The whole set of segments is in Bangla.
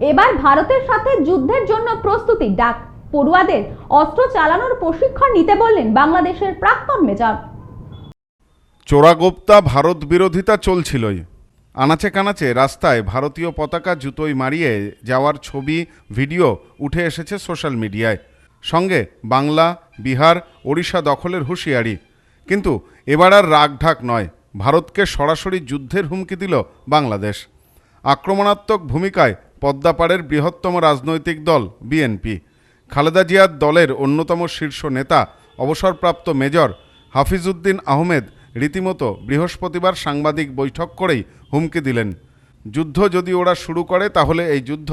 এবার ভারতের সাথে যুদ্ধের জন্য প্রস্তুতি। ডাক, পড়ুয়াদের অস্ত্র চালানোর প্রশিক্ষণ নিতে বললেন বাংলাদেশের প্রাক্তন মেজর। চোরাগোপ্তা ভারত বিরোধিতা চলছিলই। আনাচে কানাচে রাস্তায় ভারতীয় পতাকা জুতোয় মারিয়ে যাওয়ার ছবি, ভিডিও উঠে এসেছে সোশ্যাল মিডিয়ায়। সঙ্গে বাংলা, বিহার, ওড়িশা দখলের হুঁশিয়ারি। কিন্তু এবার আর রাগঢাক নয়, ভারতকে সরাসরি যুদ্ধের হুমকি দিল বাংলাদেশ। আক্রমণাত্মক ভূমিকায় পদ্মাপাড়ের বৃহত্তম রাজনৈতিক দল, বিএনপি। খালেদা জিয়ার দলের অন্যতম শীর্ষ নেতা, অবসরপ্রাপ্ত মেজর হাফিজউদ্দিন আহমেদ রীতিমতো বৃহস্পতিবার সাংবাদিক বৈঠক করেই হুমকি দিলেন। যুদ্ধ যদি ওরা শুরু করে, তাহলে এই যুদ্ধ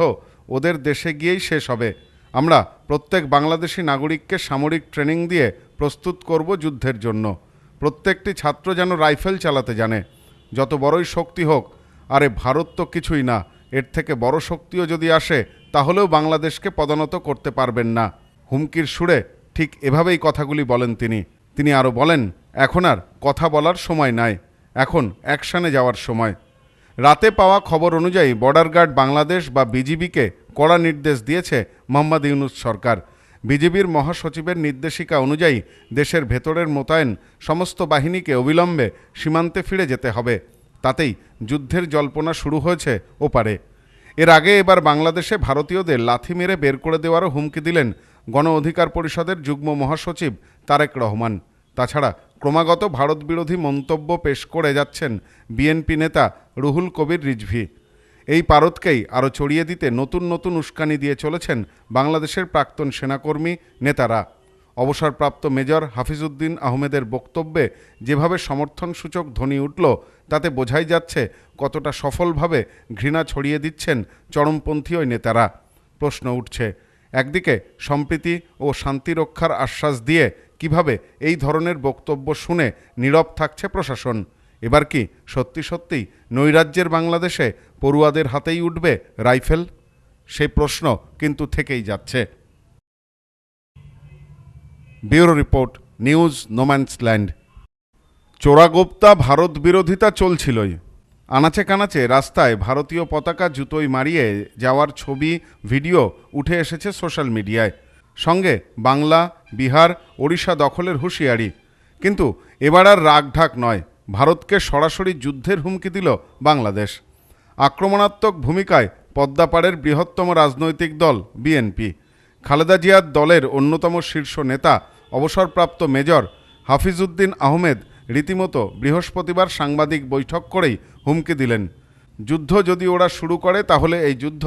ওদের দেশে গিয়েই শেষ হবে। আমরা প্রত্যেক বাংলাদেশি নাগরিককে সামরিক ট্রেনিং দিয়ে প্রস্তুত করব যুদ্ধের জন্য। প্রত্যেকটি ছাত্র যেন রাইফেল চালাতে জানে। যত বড়ই শক্তি হোক, আরে ভারত তো কিছুই না। এর থেকে বড় শক্তিও যদি আসে, তাহলেও বাংলাদেশকে পদানত করতে পারবেন না। হুমকির সুরে ঠিক এভাবেই কথাগুলি বলেন তিনি। তিনি আরও বলেন, এখন আর কথা বলার সময় নাই। এখন অ্যাকশানে যাওয়ার সময়। রাতে পাওয়া খবর অনুযায়ী বর্ডার গার্ড বাংলাদেশ বা বিজিবিকে কড়া নির্দেশ দিয়েছে মোহাম্মদ ইউনুস সরকার। বিজিবির মহাসচিবের নির্দেশিকা অনুযায়ী দেশের ভেতরের মোতায়েন সমস্ত বাহিনীকে অবিলম্বে সীমান্তে ফিরে যেতে হবে। তাতেই যুদ্ধের জল্পনা শুরু হয়েছে ওপারে। এর আগে এবার বাংলাদেশে ভারতীয়দের লাথি মেরে বের করে দেওয়ারও হুমকি দিলেন গণ অধিকার পরিষদের যুগ্ম মহাসচিব তারেক রহমান। তাছাড়া ক্রমাগত ভারত বিরোধী মন্তব্য পেশ করে যাচ্ছেন বিএনপি নেতা রুহুল কবির রিজভি। এই পারদকেই আরও ছড়িয়ে দিতে নতুন নতুন উস্কানি দিয়ে চলেছেন বাংলাদেশের প্রাক্তন সেনাকর্মী, নেতারা। অবসরপ্রাপ্ত মেজর হাফিজউদ্দিন আহমেদের বক্তব্যে যেভাবে সমর্থনসূচক ধ্বনি উঠল, তাতে বোঝাই যাচ্ছে কতটা সফলভাবে ঘৃণা ছড়িয়ে দিচ্ছেন চরমপন্থী ওই নেতারা। প্রশ্ন উঠছে, একদিকে সম্প্রীতি ও শান্তি রক্ষার আশ্বাস দিয়ে কীভাবে এই ধরনের বক্তব্য শুনে নীরব থাকছে প্রশাসন? এবার কি সত্যি সত্যিই নৈরাজ্যের বাংলাদেশে পড়ুয়াদের হাতেই উঠবে রাইফেল? সেই প্রশ্ন কিন্তু থেকেই যাচ্ছে। Bureau report, news no man's land চোরাগোপ্তা Bharat বিরোধিতা চলছিলই। আনাচে কানাচে রাস্তায় ভারতীয় পতাকা জুতোয় মারিয়ে যাওয়ার ছবি, ভিডিও উঠে এসেছে সোশ্যাল মিডিয়ায়। সঙ্গে বাংলা, বিহার, ওড়িশা দখলের হুঁশিয়ারি। কিন্তু এবার আর রাগঢাক নয়, ভারতকে সরাসরি যুদ্ধের হুমকি দিল বাংলাদেশ। আক্রমণাত্মক ভূমিকায় পদ্মাপাড়ের বৃহত্তম রাজনৈতিক দল, বিএনপি। খালেদা জিয়ার দলের অন্যতম শীর্ষ নেতা, অবসরপ্রাপ্ত মেজর হাফিজউদ্দিন আহমেদ রীতিমতো বৃহস্পতিবার সাংবাদিক বৈঠক করেই হুমকি দিলেন। যুদ্ধ যদি ওরা শুরু করে, তাহলে এই যুদ্ধ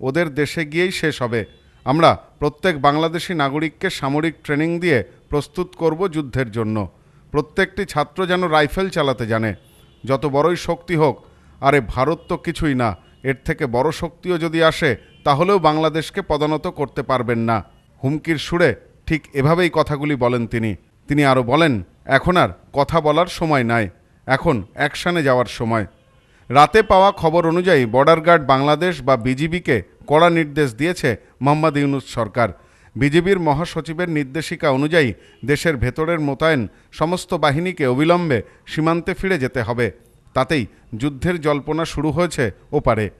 ওদের দেশে গিয়েই শেষ হবে। আমরা প্রত্যেক বাংলাদেশি নাগরিককে সামরিক ট্রেনিং দিয়ে প্রস্তুত করব যুদ্ধের জন্য। প্রত্যেকটি ছাত্র যেন রাইফেল চালাতে জানে। যত বড়ই শক্তি হোক, আরে ভারত তো কিছুই না, এর থেকে বড় শক্তিও যদি আসে তাহলেও বাংলাদেশকে পদানত করতে পারবেন না। হুমকির সুরে ঠিক এভাবেই কথাগুলি বলেন তিনি। তিনি আরও বলেন, এখন আর কথা বলার সময় নাই। এখন অ্যাকশানে যাওয়ার সময়। রাতে পাওয়া খবর অনুযায়ী বর্ডার গার্ড বাংলাদেশ বা বিজিবিকে কড়া নির্দেশ দিয়েছে মোহাম্মদ ইউনুস সরকার। বিজিবির মহাসচিবের নির্দেশিকা অনুযায়ী দেশের ভেতরের মোতায়েন সমস্ত বাহিনীকে অবিলম্বে সীমান্তে ফিরে যেতে হবে। তাতেই যুদ্ধের জল্পনা শুরু হয়েছে ওপারে।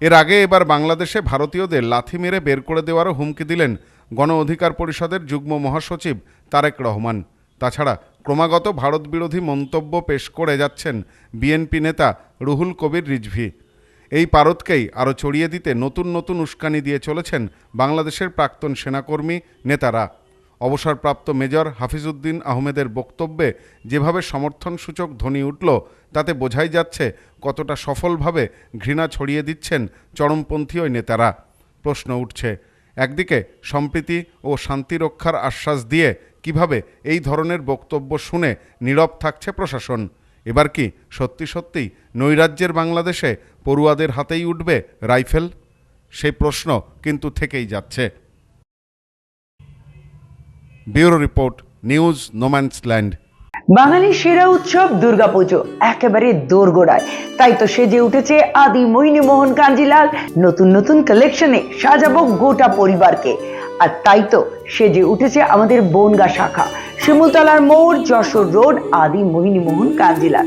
এর আগে এবার বাংলাদেশে ভারতীয়দের লাথি মেরে বের করে দেওয়ারও হুমকি দিলেন গণ অধিকার পরিষদের যুগ্ম মহাসচিব তারেক রহমান। তাছাড়া ক্রমাগত ভারত বিরোধী মন্তব্য পেশ করে যাচ্ছেন বিএনপি নেতা রুহুল কবির রিজভি। এই পারদকেই আরও ছড়িয়ে দিতে নতুন নতুন উস্কানি দিয়ে চলেছেন বাংলাদেশের প্রাক্তন সেনাকর্মী, নেতারা। অবসরপ্রাপ্ত মেজর হাফিজউদ্দিন আহমেদের বক্তব্যে যেভাবে সমর্থনসূচক ধ্বনি উঠল, তাতে বোঝাই যাচ্ছে কতটা সফলভাবে ঘৃণা ছড়িয়ে দিচ্ছেন চরমপন্থী ওই নেতারা। প্রশ্ন উঠছে, একদিকে সম্প্রীতি ও শান্তি রক্ষার আশ্বাস দিয়ে কীভাবে এই ধরনের বক্তব্য শুনে নীরব থাকছে প্রশাসন? এবার কি সত্যি সত্যিই নৈরাজ্যের বাংলাদেশে পড়ুয়াদের হাতেই উঠবে রাইফেল? সেই প্রশ্ন কিন্তু থেকেই যাচ্ছে। ব্যুরো রিপোর্ট, নিউজ নোম্যান্সল্যান্ড বাঙালির সেরা উৎসব দুর্গাপুজো, একেবারে দোরগোড়ায়। তাই তো সেজে উঠেছে আদি মোহিনী মোহন কাঞ্জিলাল, নতুন নতুন কালেকশনে সাজাবো গোটা পরিবারকে। আর তাই তো সেজে উঠেছে আমাদের বনগা শাখা, শিমুলতলার মোড়, যশোর রোড আদি মোহিনী মোহন কাঞ্জিলাল।